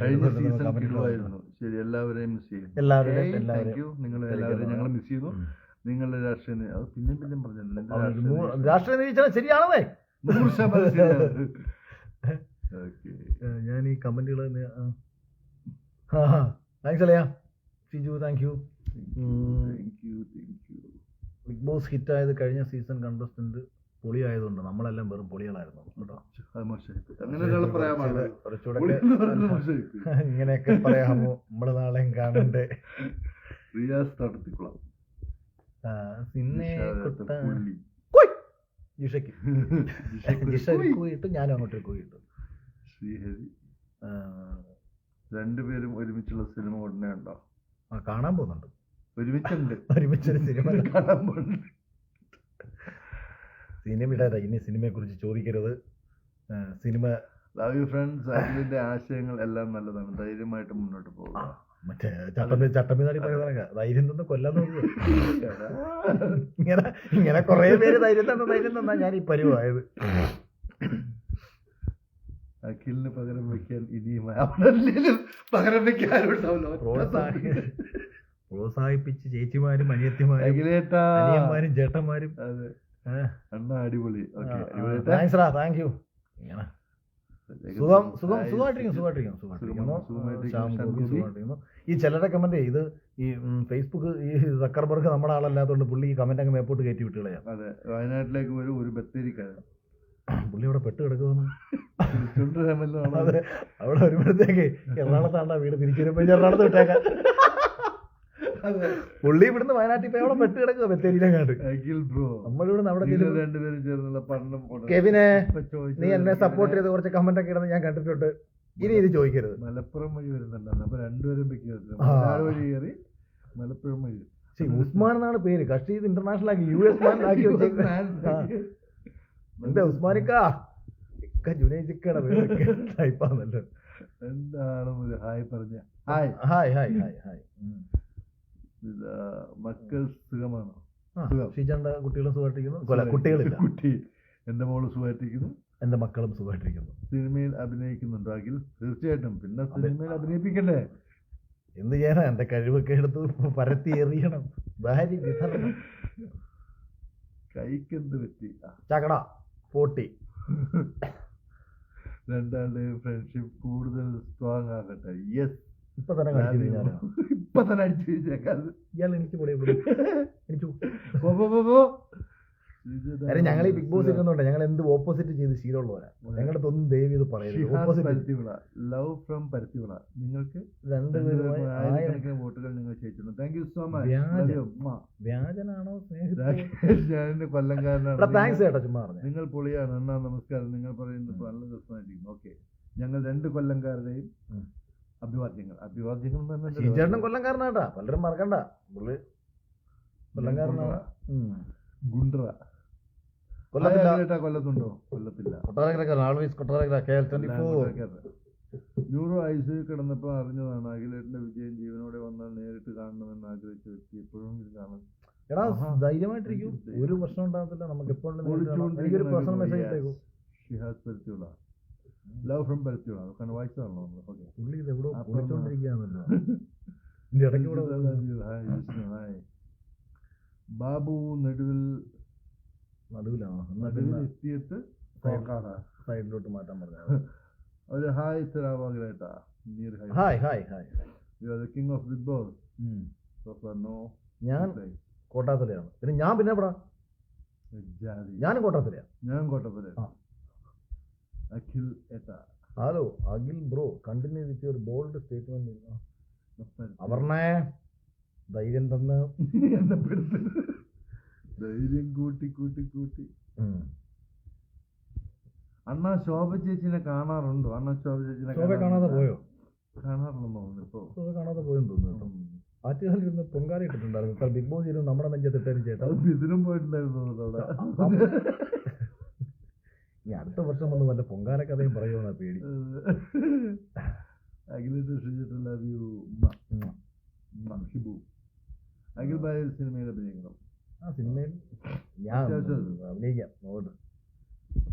കഴിഞ്ഞ സീസൺ കിടുവായിരുന്നു ശരി എല്ലാവരെയും മിസ് ചെയ്യും എല്ലാവരുടെയും താങ്ക് എല്ലാവരെയും. യു നിങ്ങൾ എല്ലാവരെയും ഞങ്ങൾ മിസ് ചെയ്യുന്നു. നിങ്ങളുടെ രാഷ്ട്രീയ അത് പിന്നെയും പിന്നെയും അവർ രാഷ്ട്രീയ നിരീക്ഷണം. ശരിയാണേ നൂറ് ശതമാനം ഞാൻ ഈ കമന്റുകൾ thanks അല്ലയാ Siju thank you thank you thank you Bigg Boss hit ഹിറ്റായത് കഴിഞ്ഞ സീസൺ കണ്ടസ്റ്റന്റ് പൊളിയായതുകൊണ്ട് നമ്മളെല്ലാം വെറും പൊളികളായിരുന്നു കേട്ടോ. കുറച്ചുകൂടെ ഇങ്ങനെയൊക്കെ പറയാമോ? നമ്മൾ നാളെയും കാണണ്ടേ? റിയാസ് പിന്നെ. ജിഷയ്ക്ക്. ജിഷ. കൂയിട്ടു ഞാനും അങ്ങോട്ട് കൂയിട്ടു. ശ്രീഹരി. രണ്ടുപേരും ഒരുമിച്ചുള്ള സിനിമ ഉടനെ ഉണ്ടോ? കാണാൻ പോകുന്നുണ്ട്. ഒരുമിച്ചുണ്ട്. ഒരുമിച്ചൊരു സിനിമ കാണാൻ പോകുന്നുണ്ട്. സിനിമയുടെ ഇനി സിനിമയെ കുറിച്ച് ചോദിക്കരുത് സിനിമ ലവ് യു ഫ്രണ്ട്സ് അതിന്റെ ആശയങ്ങൾ എല്ലാം നല്ലതാണ്. ധൈര്യമായിട്ട് മുന്നോട്ട് പോകുക മറ്റേ ചട്ടമ്പി ചട്ടമ്പിനാടി പറയുന്ന ധൈര്യം തന്നെ കൊല്ലാൻ നോക്കുക ഇങ്ങനെ ഇങ്ങനെ കുറേ പേര് ധൈര്യം തന്ന ധൈര്യം തന്നാ ഞാൻ ഈ പരിവായത്. അഖിലിന് പകരം വെക്കാൻ ഇനിയും അവനല്ലേലും പകരം വെക്കാൻ ആരുണ്ടാവില്ല പ്രോത്സാഹിപ്പിച്ച് ചേച്ചിമാരും അനിയത്തിമാരും അനിയന്മാരും ചേട്ടന്മാരും. അതെ. അണ്ണ അടിപൊളി. താങ്ക് യു ഇങ്ങനെ. സുഖം സുഖം സുഖമായിട്ടിരിക്കും സുഖമായിട്ടിരിക്കും സുഖമായിട്ടിരിക്കുന്നു ഈ ചിലരുടെ കമന്റ് ഇത് ഈ ഫേസ്ബുക്ക് ഈ സക്കർബർഗ് നമ്മുടെ ആളല്ലാത്തതുകൊണ്ട് പുള്ളി ഈ കമന്റ് അങ്ങ് മേപ്പോട്ട് കയറ്റി വിട്ടുകളയാ അതെ വയനാട്ടിലേക്ക് വരും ഒരു ബത്തേരിക്കാരൻ. പുള്ളി അവിടെ പെട്ട് കിടക്കുമെന്ന് അതെ അവിടെ വരുമ്പോഴത്തേക്ക് എറണാകുളത്താണ്ടാ വീട് തിരിച്ചു വരുമ്പോ എറണാകുളത്ത് വിട്ടേക്കാം. പുള്ളി ഇവിടുന്ന് വയനാട്ടിൽ പോയി അവിടെ പെട്ട് കിടക്കുക ബത്തേരിയിലെങ്ങാണ്ട്. നമ്മളിവിടുന്ന് അവിടെ കെവിനെ നീ എന്നെ സപ്പോർട്ട് ചെയ്ത് കുറച്ച് കമന്റ് ഒക്കെ ഇടുന്ന ഞാൻ കണ്ടിട്ടുണ്ട്. ഇനി ഇത് ചോദിക്കരുത്. മലപ്പുറം വഴി വരുന്നുണ്ടായിരുന്നു. അപ്പൊ രണ്ടുപേരും വഴി കയറി മലപ്പുറം വഴി. ഉസ്മാൻ എന്നാണ് പേര്. കക്ഷി ഇത് ഇന്റർനാഷണൽ ആക്കി യു എസ് മാൻ ആക്കി എന്റെ ഉസ്മാനിക്കാ. ഇക്ക ജുനൈജിക്കട ടൈപ്പാന്നല്ലോ എന്താണ് ഒരു ഹായ് പറഞ്ഞ. Hi. Hi. Hi hi hi മക്കൾ സുഖമാണോ. ഷീജാന്റെ കുട്ടികളും സുഖമായിട്ടിരിക്കുന്നു? കുട്ടികളില്ല. കുട്ടി. എന്റെ മോൾ സുഖമായിട്ടിരിക്കുന്നു. എന്റെ മക്കളും സുഖമായിട്ടിരിക്കുന്നു. സിനിമയിൽ അഭിനയിക്കുന്നുണ്ടോ അഖിൽ. തീർച്ചയായിട്ടും. പിന്നെ സിനിമയിൽ അഭിനയിപ്പിക്കണ്ടേ? എന്ത് ചെയ്യാനാ? എന്റെ കഴിവൊക്കെ എടുത്ത് പരത്തി എറിയണം. ഭാര്യ വിതരണം കൈക്കെന്ത് പറ്റി? ചകട പോട്ടി. രണ്ടാളുടെ ഫ്രണ്ട്ഷിപ്പ് കൂടുതൽ സ്ട്രോങ് ആകട്ടെ. യെസ് ഇപ്പൊ തന്നെ കാണിച്ചു കഴിഞ്ഞാലോ? ഇപ്പൊ തന്നെ അടിച്ചു ഇയാൾ എനിക്ക് പൊടി എനിക്ക് കാര്യം ഞങ്ങൾ ഈ ബിഗ് ബോസ് ഇരുന്നുണ്ട് ഞങ്ങൾ എന്ത് ഓപ്പോസിറ്റ് ചെയ്ത് ശീലമുള്ളവരാ ഞങ്ങളുടെ ഒന്നും ദയവ് ഇത് പറയുന്നത് ഓപ്പോസിറ്റ് ലവ് ഫ്രം പരുത്തിവിള നിങ്ങൾക്ക് രണ്ടുപേരും വോട്ടുകൾ നിങ്ങൾ ജയിച്ചിട്ടുണ്ട് താങ്ക് യു സോ വ്യാജം. മച്ച് വ്യാജനാണോ ഞാൻ കൊല്ലംകാരനാണ്. താങ്ക്സ് കേട്ടോ ചുമ്മാ പറഞ്ഞു. നിങ്ങൾ പൊളിയാണ്. എന്നാ നമസ്കാരം. നിങ്ങൾ പറയുന്നത് നല്ല രസമായിരിക്കും. ഓക്കെ ഞങ്ങൾ രണ്ട് കൊല്ലംകാരുടെയും. അഭിവാദ്യങ്ങൾ. അഭിവാദ്യങ്ങൾ പറഞ്ഞാൽ കൊല്ലംകാരനാട്ടാ. പലരും മറക്കണ്ട. പുള്ളി കൊല്ലംകാരനാണ്. ഗുണ്ട്ര. കൊല്ലത്തില്ല. ഐ സി കൊല്ലത്തുണ്ടോ? കൊല്ലത്തില്ല. Kottarakkara always Kottarakkara K L twenty four neuro ICU കിടന്നപ്പോൾ അറിഞ്ഞതാണ് അഖിലേട്ടിന്റെ വിജയം ജീവനോടെ വന്നാൽ നേരിട്ട് കാണണമെന്ന് ആഗ്രഹിച്ച വ്യക്തി എപ്പോഴും ഇത് കാണും. എടാ. ധൈര്യമായിട്ടിരിക്കും. ഒരു പ്രശ്നം ഉണ്ടാകത്തില്ല. നമുക്ക് എപ്പോഴും പേഴ്സണൽ മെസ്സേജ് ഇട്ടേക്കും. ഷിഹാസ് പരുത്തിയുള്ള ലവ് ഫ്രം പരുത്തിയുള്ള അതൊക്കെ വായിച്ചതാണല്ലോ നമ്മൾ ഓക്കെ പുള്ളി ഇത് എവിടെയോ അപ്പം- കുളിച്ചോണ്ടിരിക്കുകയാണല്ലോ ഇതിന്റെ ഇടയ്ക്ക് കൂടെ ഹായ് ഹായ് ബാബു നടുവിൽ നടുവിലാണോ എത്തിയിട്ട് സൈഡിലോട്ട് മാറ്റാൻ പറഞ്ഞു ഒരു ഹായ് തരാവാകലേട്ടാ നീർ hi. Hi hi you are the king of Bigg Boss. No ഞാൻ കോട്ടാത്തലയാണ്. പിന്നെ ഞാൻ പിന്നെ എവിടാ? ഞാനും കോട്ടാത്തലയാണ് ഞാൻ ആ. അഖിൽ ഏട്ടാ. Hello Akhil bro continue with your bold statement അവർണേ ധൈര്യം തന്ന്. എന്നെ പെടുത്ത് ധൈര്യം കൂട്ടി കൂട്ടി കൂട്ടി. അണ്ണാ ശോഭ ചേച്ചിനെ കാണാറുണ്ടോ? അണ്ണാ ശോഭ ചേച്ചിനെ ശോഭ കാണാതെ പോയോ? കാണാറുണ്ടെന്ന് തോന്നുന്നു ഇപ്പൊ. ശോഭ കാണാതെ പോയെന്ന് തോന്നുന്നു കേട്ടോ. ആറ്റുകാലിൽ ഇരുന്ന് പൊങ്കാല ഇട്ടിട്ടുണ്ടായിരുന്നു. ഇത്ര ബിഗ് ബോസ് ഇരുന്ന് നമ്മുടെ നെഞ്ചത്തിട്ടതിന് ചേട്ടാ. അത് ഇതിനും പോയിട്ടുണ്ടായിരുന്നു അവിടെ. ഇനി അടുത്ത വർഷം വന്ന് വല്ല പൊങ്കാല കഥയും പറയുമെന്നാ പേടി. അഖിൽ ബായ സിനിമയിൽ അഭിനയിക്കണം. ആ സിനിമയിൽ ഞാൻ. അഭിനയിക്കാം നോട്ട്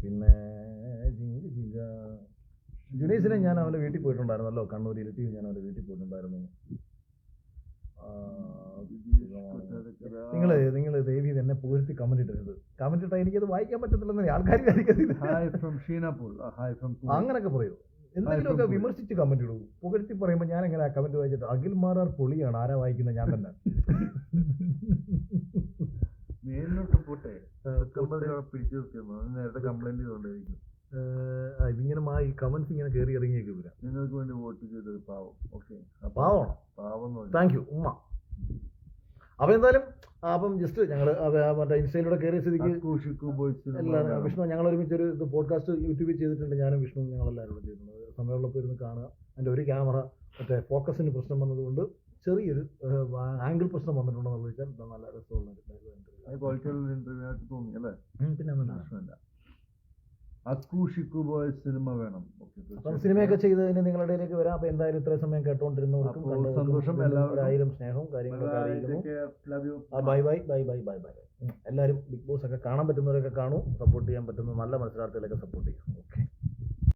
പിന്നെ ജുനീസിനെ ഞാൻ അവന്റെ വീട്ടിൽ പോയിട്ടുണ്ടായിരുന്നല്ലോ. കണ്ണൂർ ഇരട്ടി ഞാൻ അവന്റെ വീട്ടിൽ പോയിട്ടുണ്ടായിരുന്നു. നിങ്ങൾ നിങ്ങൾ ദേവി തന്നെ പുകഴ്ത്തി കമന്റ് ഇട്ടത് കമന്റ് ഇട്ടാൽ എനിക്കത് വായിക്കാൻ പറ്റത്തില്ലെന്ന് ആൾക്കാർ അങ്ങനെയൊക്കെ hi from Sheenapur. Hi from അങ്ങനൊക്കെ പറയൂ. എന്തെങ്കിലുമൊക്കെ വിമർശിച്ച് കമന്റ് ഇടൂ. പുകഴ്ത്തി പറയുമ്പോൾ ഞാൻ എങ്ങനെ കമന്റ് വായിച്ചിട്ട്? അഖിൽ മാറാർ പൊളിയാണ്. ആരാ വായിക്കുന്ന? ഞാൻ തന്നെ. മേലിലോട്ട് പോട്ടെ. പിടിച്ചു നേരത്തെ കംപ്ലൈന്റ് ചെയ്തോണ്ടിരിക്കും ഏഹ്, ഇതിങ്ങനെ മാ ഈ കമന്റ്സ് ഇങ്ങനെ കയറി ഇറങ്ങിയൊക്കെ വരാം നിങ്ങൾക്ക് വേണ്ടി വോട്ട് ചെയ്തത് പാവം. ഓക്കെ. പാവം പാവം താങ്ക് യു ഉമ്മ. അപ്പൊ എന്തായാലും അപ്പം ജസ്റ്റ് ഞങ്ങൾ മറ്റേ ഇൻസ്റ്റയിലൂടെ കയറിയ സ്ഥിതിക്ക് എല്ലാവരും വിഷ്ണു ഞങ്ങൾ ഒരുമിച്ച് ഒരു ഇത് പോഡ്കാസ്റ്റ് യൂട്യൂബിൽ ചെയ്തിട്ടുണ്ട്. ഞാനും വിഷ്ണു ഞങ്ങൾ എല്ലാവരും കൂടെ ചെയ്തിട്ടുണ്ട്. സമയമുള്ളപ്പോൾ ഇരുന്ന് കാണുക. എന്റെ ഒരു ക്യാമറ മറ്റേ ഫോക്കസിന് പ്രശ്നം വന്നതുകൊണ്ട് ചെറിയൊരു ആംഗിൾ പ്രശ്നം വന്നിട്ടുണ്ടെന്ന് ചോദിച്ചാൽ നല്ല രസമുള്ള പിന്നെ. ക്വാളിറ്റിയുള്ള ഇന്റർവ്യൂ ആയിട്ട് തോന്നി അല്ലേ ഉം, പിന്നെ ഒന്നുമില്ല. പ്രശ്നമില്ല അക്കു ഷിക്കു ബോയ്സ് സിനിമ വേണം. അപ്പം സിനിമയൊക്കെ ചെയ്തതിന് നിങ്ങളുടെ ഇടയിലേക്ക് വരാം. അപ്പോൾ എന്തായാലും ഇത്ര സമയം കേട്ടോണ്ടിരുന്നവർക്കും സന്തോഷം എല്ലാവരും സ്നേഹവും കാര്യങ്ങളൊക്കെ bye bye bye bye bye bye എല്ലാവരും ബിഗ് ബോസ് ഒക്കെ കാണാൻ പറ്റുന്നവരൊക്കെ കാണൂ. സപ്പോർട്ട് ചെയ്യാൻ പറ്റുന്ന നല്ല മത്സരാർത്ഥികളൊക്കെ സപ്പോർട്ട് ചെയ്യും. ഓക്കെ